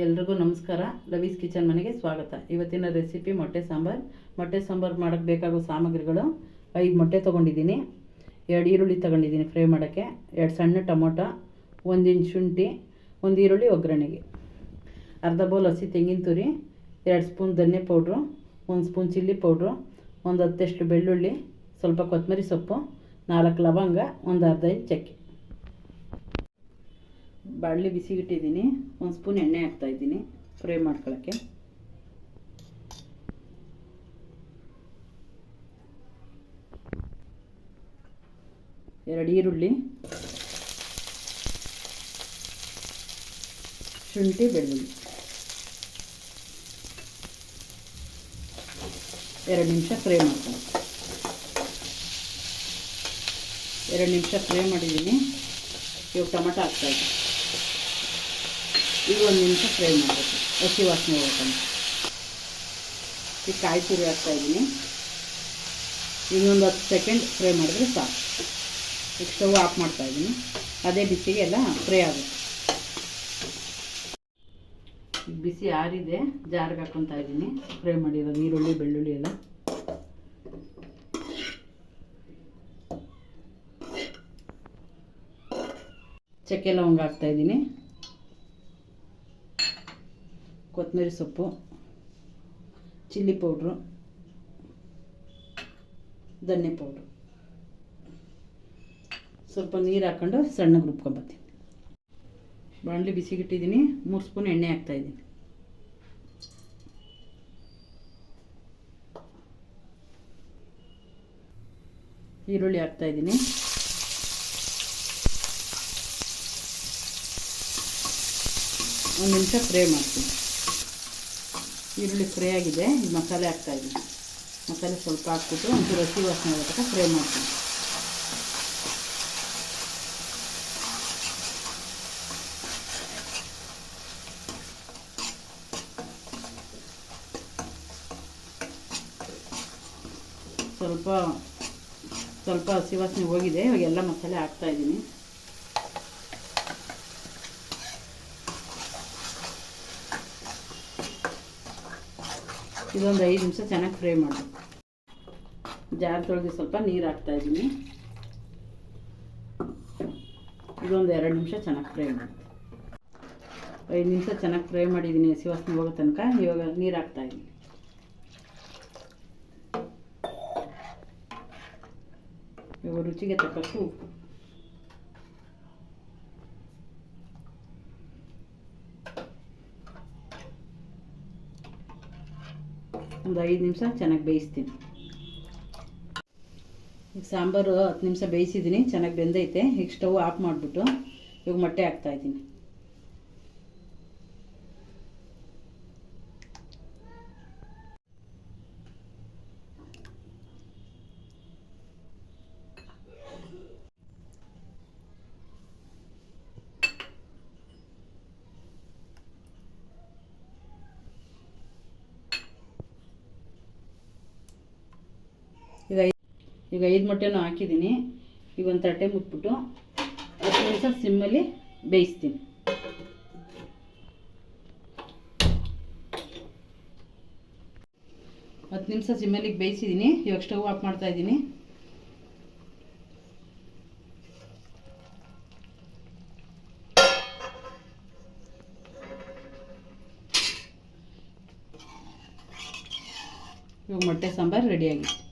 ಎಲ್ರಿಗೂ ನಮಸ್ಕಾರ. ಲವೀಸ್ ಕಿಚನ್ ಮನೆಗೆ ಸ್ವಾಗತ. ಇವತ್ತಿನ ರೆಸಿಪಿ ಮೊಟ್ಟೆ ಸಾಂಬಾರು. ಮೊಟ್ಟೆ ಸಾಂಬಾರು ಮಾಡೋಕ್ಕೆ ಬೇಕಾಗೋ ಸಾಮಗ್ರಿಗಳು ಐದು ಮೊಟ್ಟೆ ತೊಗೊಂಡಿದ್ದೀನಿ. ಎರಡು ಈರುಳ್ಳಿ ತೊಗೊಂಡಿದ್ದೀನಿ ಫ್ರೈ ಮಾಡೋಕ್ಕೆ. ಎರಡು ಸಣ್ಣ ಟೊಮೊಟೊ, ಒಂದು ಶುಂಠಿ, ಒಂದು ಈರುಳ್ಳಿ ಒಗ್ಗರಣೆಗೆ. ಅರ್ಧ ಬೌಲ್ ಹಸಿ ತೆಂಗಿನ ತುರಿ, ಎರಡು ಸ್ಪೂನ್ ಧನ್ಯ ಪೌಡ್ರು, ಒಂದು ಸ್ಪೂನ್ ಚಿಲ್ಲಿ ಪೌಡ್ರು, ಒಂದು ಹತ್ತಷ್ಟು ಬೆಳ್ಳುಳ್ಳಿ, ಸ್ವಲ್ಪ ಕೊತ್ತಂಬರಿ ಸೊಪ್ಪು, ನಾಲ್ಕು ಲವಂಗ, ಒಂದು ಅರ್ಧ ಇಂಚು ಚಕ್ಕೆ. ಬಾಣಲಿ ಬಿಸಿಗಿಟ್ಟಿದ್ದೀನಿ. ಒಂದು ಸ್ಪೂನ್ ಎಣ್ಣೆ ಹಾಕ್ತಾಯಿದ್ದೀನಿ ಫ್ರೈ ಮಾಡ್ಕೊಳ್ಳೋಕ್ಕೆ ಎರಡು ಈರುಳ್ಳಿ. ಶುಂಠಿ, ಬೆಳ್ಳುಳ್ಳಿ. ಎರಡು ನಿಮಿಷ ಫ್ರೈ ಮಾಡ್ತೀನಿ ಎರಡು ನಿಮಿಷ ಫ್ರೈ ಮಾಡಿದ್ದೀನಿ. ಇವಾಗ ಟೊಮೆಟೊ ಹಾಕ್ತಾಯಿದ್ದೀನಿ ಈಗ ಒಂದು ನಿಮಿಷ ಫ್ರೈ ಮಾಡಬೇಕು. ಹಸಿ ವಾಸನೆ ಹೋಗ್ತಾನೆ ಈಗ ಕಾಯಿ ತುರಿ ಹಾಕ್ತಾಯಿದ್ದೀನಿ ಇನ್ನೊಂದು ಹತ್ತು ಸೆಕೆಂಡ್ ಫ್ರೈ ಮಾಡಿದ್ರೆ ಸಾಕು. ಈಗ ಸ್ಟವ್ ಆಫ್ ಮಾಡ್ತಾ ಇದ್ದೀನಿ. ಅದೇ ಬಿಸಿಗೆ ಎಲ್ಲ ಫ್ರೈ ಆಗುತ್ತೆ. ಬಿಸಿ ಆರಿದೆ. ಜಾರ್ಗೆ ಹಾಕೊತಾ ಇದ್ದೀನಿ. ಫ್ರೈ ಮಾಡಿರೋದು ಈರುಳ್ಳಿ ಬೆಳ್ಳುಳ್ಳಿ ಎಲ್ಲ. ಚಕ್ಕೆ ಲವಂಗ ಹಾಕ್ತಾಯಿದ್ದೀನಿ ಕೊತ್ತಂಬರಿ ಸೊಪ್ಪು, ಚಿಲ್ಲಿ ಪೌಡ್ರು, ಧನ್ಯ ಪೌಡ್ರು. ಸ್ವಲ್ಪ ನೀರು ಹಾಕ್ಕೊಂಡು ಸಣ್ಣಗೆ ರುಬ್ಕೊಂಬತ್ತೀನಿ ಬಾಣಲಿ ಬಿಸಿಗಿಟ್ಟಿದ್ದೀನಿ ಮೂರು ಸ್ಪೂನ್ ಎಣ್ಣೆ ಹಾಕ್ತಾಯಿದ್ದೀನಿ ಈರುಳ್ಳಿ ಹಾಕ್ತಾಯಿದ್ದೀನಿ ಒಂದು ನಿಮಿಷ ಫ್ರೈ ಮಾಡ್ತೀನಿ. ಈರುಳ್ಳಿ ಫ್ರೈ ಆಗಿದೆ. ಈ ಮಸಾಲೆ ಹಾಕ್ತಾಯಿದ್ದೀನಿ ಮಸಾಲೆ ಸ್ವಲ್ಪ ಹಾಕ್ಬಿಟ್ಟು ಒಂಚೂರು ಹಸಿ ವಾಸನೆ ಬರ್ತಕ್ಕ ಫ್ರೈ ಮಾಡ್ತೀನಿ. ಸ್ವಲ್ಪ ಸ್ವಲ್ಪ ಹಸಿ ವಾಸನೆ ಹೋಗಿದೆ. ಇವಾಗ ಎಲ್ಲ ಮಸಾಲೆ ಹಾಕ್ತಾಯಿದ್ದೀನಿ ಇದೊಂದು ಐದು ನಿಮಿಷ ಚೆನ್ನಾಗಿ ಫ್ರೈ ಮಾಡಬೇಕು. ಜಾರ್ ತೊಳೆದು ಸ್ವಲ್ಪ ನೀರು ಹಾಕ್ತಾ ಇದ್ದೀನಿ. ಇದೊಂದು ಎರಡು ನಿಮಿಷ ಚೆನ್ನಾಗಿ ಫ್ರೈ ಮಾಡಿ ಐದು ನಿಮಿಷ ಚೆನ್ನಾಗಿ ಫ್ರೈ ಮಾಡಿದ್ದೀನಿ ಹಸಿ ವಾಸನೆ ಹೋಗೋ ತನಕ. ಇವಾಗ ನೀರು ಹಾಕ್ತಾಯಿದ್ದೀನಿ ಇವಾಗ ರುಚಿಗೆ ತಕ್ಕಷ್ಟು ಉಪ್ಪು. ಒಂದು ಐದು ನಿಮಿಷ ಚೆನ್ನಾಗಿ ಬೇಯಿಸ್ತೀನಿ. ಈಗ ಸಾಂಬಾರು ಹತ್ತು ನಿಮಿಷ ಬೇಯಿಸಿದ್ದೀನಿ, ಚೆನ್ನಾಗಿ ಬೆಂದೈತೆ. ಈಗ ಸ್ಟವ್ ಆಫ್ ಮಾಡಿಬಿಟ್ಟು ಇವಾಗ ಮೊಟ್ಟೆ ಹಾಕ್ತಾಯಿದ್ದೀನಿ ಈಗ ಐ- ಈಗ ಐದು ಮೊಟ್ಟೆನೂ ಹಾಕಿದ್ದೀನಿ. ಈಗ ಒಂದು ತಟ್ಟೆ ಮುಟ್ಬಿಟ್ಟು ಹತ್ತು ನಿಮಿಷ ಸಿಮ್ಮಲ್ಲಿ ಬೇಯಿಸ್ತೀನಿ. ಹತ್ತು ನಿಮಿಷ ಸಿಮ್ಮಲ್ಲಿ ಬೇಯಿಸಿದ್ದೀನಿ. ಇವಾಗ ಸ್ಟವ್ ಆಫ್ ಮಾಡ್ತಾ ಇದ್ದೀನಿ. ಇವಾಗ ಮೊಟ್ಟೆ ಸಾಂಬಾರು ರೆಡಿಯಾಗಿದೆ ಸಾಂಬಾರು